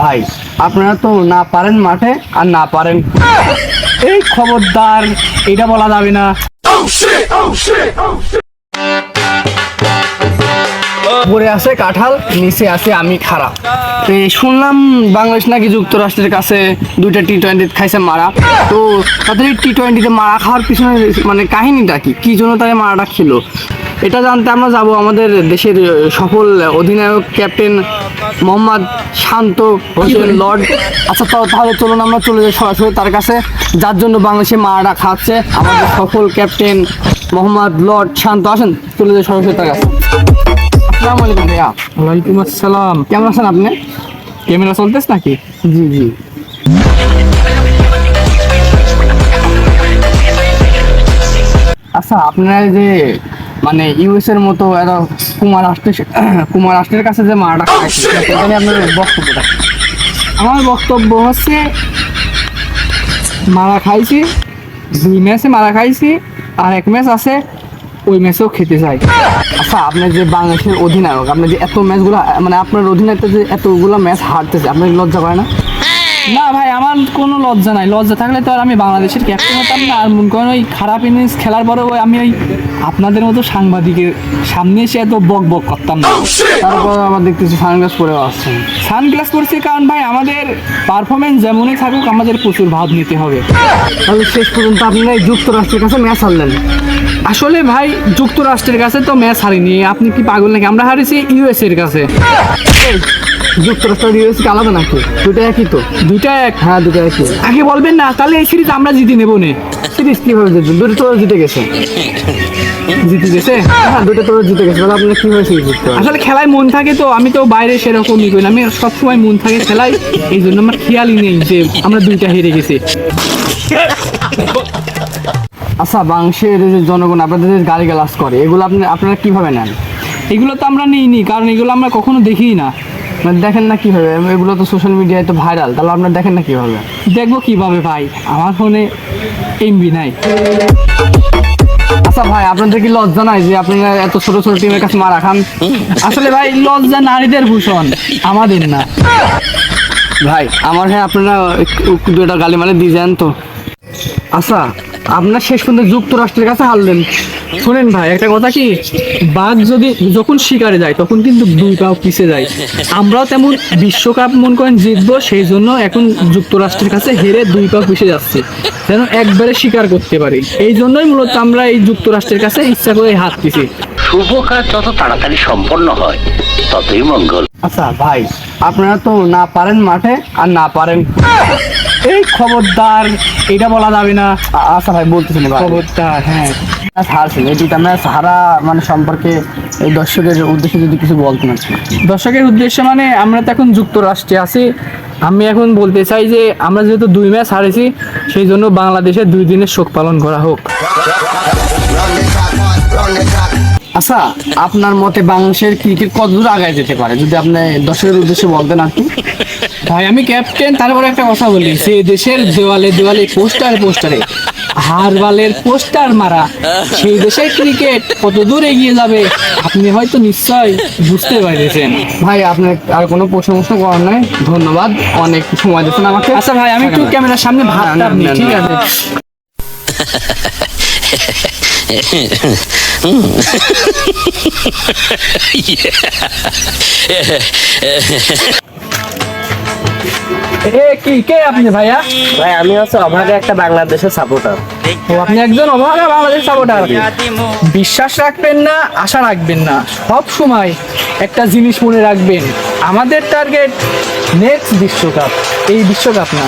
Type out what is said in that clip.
ভাই, আপনারা তো না পারেন মাঠে আর না পারেন। এই খবরদার, এটা বলা যাবে না। উপরে আছে কাঁঠাল, নিচে আছে আমি খারাপ তো শুনলাম বাংলাদেশ নাকি যুক্তরাষ্ট্রের কাছে দুইটা টি টোয়েন্টি খাইছে মারা। তো তাদের টি টোয়েন্টিতে মারা খাওয়ার পিছনে মানে কাহিনীটা কি? কি জন্য তাই মারাটা খেলো? এটা জানতে আমরা যাব আমাদের দেশের সফল অধিনায়ক ক্যাপ্টেন মোহাম্মদ শান্ত হোসেন লর্ড। আচ্ছা তাহলে চলুন আমরা চলে যাই সরাসরি তার কাছে। যার জন্য বাংলাদেশে মারাটা খাচ্ছে আমাদের সফল ক্যাপ্টেন মোহাম্মদ লর্ড শান্ত। আসেন চলে যাই সরাসরি তার কাছে। আসসালামু আলাইকুম ভাইয়া। ওয়ালাইকুম আসসালাম। কেমন আছেন আপনি? ক্যামেরা চলতেছ নাকি? জি জি। আচ্ছা আপনারা যে মানে ইউএস এর মতো এত কুমার রাষ্ট্রের কুমার রাষ্ট্রের কাছে যে মারাটা খাইছে এটা নিয়ে আপনার বক্তব্যটা। আমার বক্তব্য হচ্ছে মারা খাইছি দুই ম্যাচে মারা খাইছি আর এক ম্যাচ আছে ওই ম্যাচেও খেতে চাই। আচ্ছা আপনি যে বাংলাদেশের অধিনায়ক আপনি যে এত ম্যাচগুলো মানে আপনার অধিনায়কটা যে এতগুলো ম্যাচ হারতেছে আপনার লজ্জা করে না? না ভাই আমার কোনো লজ্জা নাই। লজ্জা থাকলে তো আর আমি বাংলাদেশের ক্যাপ্টেন হতাম না। আর মনে করেন ওই খারাপ ইনিংস খেলার পরে ওই আমি ওই আপনাদের মতো সাংবাদিকের সামনে এসে এত বক বক করতাম না। তারপর আমার দেখতেছি সানগ্লাস পরে আসছেন সানগ্লাস পরছি কারণ ভাই আমাদের পারফরমেন্স যেমনই থাকুক আমাদের প্রচুর ভাব নিতে হবে। তাহলে শেষ পর্যন্ত আপনারা যুক্তরাষ্ট্রের কাছে ম্যাচ হারলেন। আসলে ভাই যুক্তরাষ্ট্রের কাছে তো ম্যাচ হারিনি। আপনি কি পাগল নাকি? আমরা হারিয়েছি ইউএস এর কাছে যুক্তরাষ্ট্র আর ইউএস কি আলাদা নাকি? দুটো একই তো? দুইটা এক। হ্যাঁ দুটো একই। আগে বলবেন না তাহলে এই সিরিজ আমরা জিতে নেব নে। সিরিজ কীভাবে জিতবেন? দুটো তো জিতে গেছে। জিতে গেছে? হ্যাঁ দুটো তো জিতে গেছে। তাহলে আপনি কীভাবে সিরিজ জিততে আসলে খেলায় মন থাকে তো আমি তো বাইরে সেরকমই করি না। আমি সবসময় মন থাকে খেলায়। এই জন্য আমার খেয়ালই নেই যে আমরা দুইটা হেরে গেছি। আচ্ছা বাংলাদেশের যে জনগণ আপনাদের যে গালি গালাজ করে এগুলো আপনি আপনারা কীভাবে নেন? এগুলো তো আমরা নিইনি কারণ এগুলো আমরা কখনো দেখিই না। মানে দেখেন না কীভাবে? এগুলো তো সোশ্যাল মিডিয়ায় তো ভাইরাল তাহলে আপনারা দেখেন না কীভাবে? দেখব কীভাবে ভাই আমার ফোনে এমবি নাই। আচ্ছা ভাই আপনাদের কি লজ্জা নাই যে আপনারা এত ছোট ছোট টিমের কাছে মারা খান? আসলে ভাই লজ্জা নারীদের ভূষণ আমাদের না। ভাই আমার হ্যাঁ আপনারা দুটা গালি মানে দিয়ে যান তো। আচ্ছা আপনার শেষ পর্যন্ত যুক্তরাষ্ট্রের কাছে হারলেন। শোনেন ভাই একটা কথা কি? বাঘ যদি যখন শিকারে যায় তখন কিন্তু দুই পাও পিছে যায়। আমরাও তেমন বিশ্বকাপ মন করেন জিতবো সেই জন্য এখন যুক্তরাষ্ট্রের কাছে হেরে দুই পাও পিছে যাচ্ছে। যেন একবারে শিকার করতে পারি। এই জন্যই মূলত আমরা এই যুক্তরাষ্ট্রের কাছে ইচ্ছা করে হাত পিছি শুভ কাজ যত তাড়াতাড়ি সম্পন্ন হয় ততই মঙ্গল। আচ্ছা ভাই আপনারা তো না পারেন মাঠে আর না পারেন। এই খবরদার এটা বলা যাবে না। আ- আচ্ছা ভাই বলতেছেন খবরদার হ্যাঁ। ম্যাচ হারছেন এই দুটা ম্যাচ হারা মানে সম্পর্কে এই দর্শকের উদ্দেশ্যে যদি কিছু বলতেন আর কি। দর্শকের উদ্দেশ্যে মানে আমরা তো এখন যুক্তরাষ্ট্রে আছি। আমি এখন বলতে চাই যে আমরা যেহেতু দুই ম্যাচ হারেছি সেই জন্য বাংলাদেশে দুই দিনের শোক পালন করা হোক। আচ্ছা আপনার মতে বাংলাদেশের ক্রিকেট কতদূর আগায় যেতে পারে? যদি আপনি দর্শকের উদ্দেশ্যে বলতেন আর কি। ভাই আমি ক্যাপ্টেন তারপরে একটা কথা বলি। যে দেশের দেওয়ালে দেওয়ালে পোস্টারে পোস্টারে হারবালের পোস্টার মারা সেই দেশের ক্রিকেট কত দূর এগিয়ে যাবে আপনি হয়তো নিশ্চয় বুঝতে পারছেন ভাই আপনার আর কোনো প্রশ্ন প্রশ্ন করার নাই। ধন্যবাদ। অনেক সময় দিচ্ছেন আমাকে। আচ্ছা ভাই আমি একটু ক্যামেরার সামনে ভাবটা না, না, ঠিক আছে? এ কি কে আপনি ভাইয়া? ভাই আমি হচ্ছে অভাগে একটা বাংলাদেশের সাপোর্টার ও আপনি একজন অভাগা বাংলাদেশ সাপোর্টার বিশ্বাস রাখবেন না আশা রাখবেন না। সব সময় একটা জিনিস মনে রাখবেন আমাদের টার্গেট নেক্সট বিশ্বকাপ এই বিশ্বকাপ না।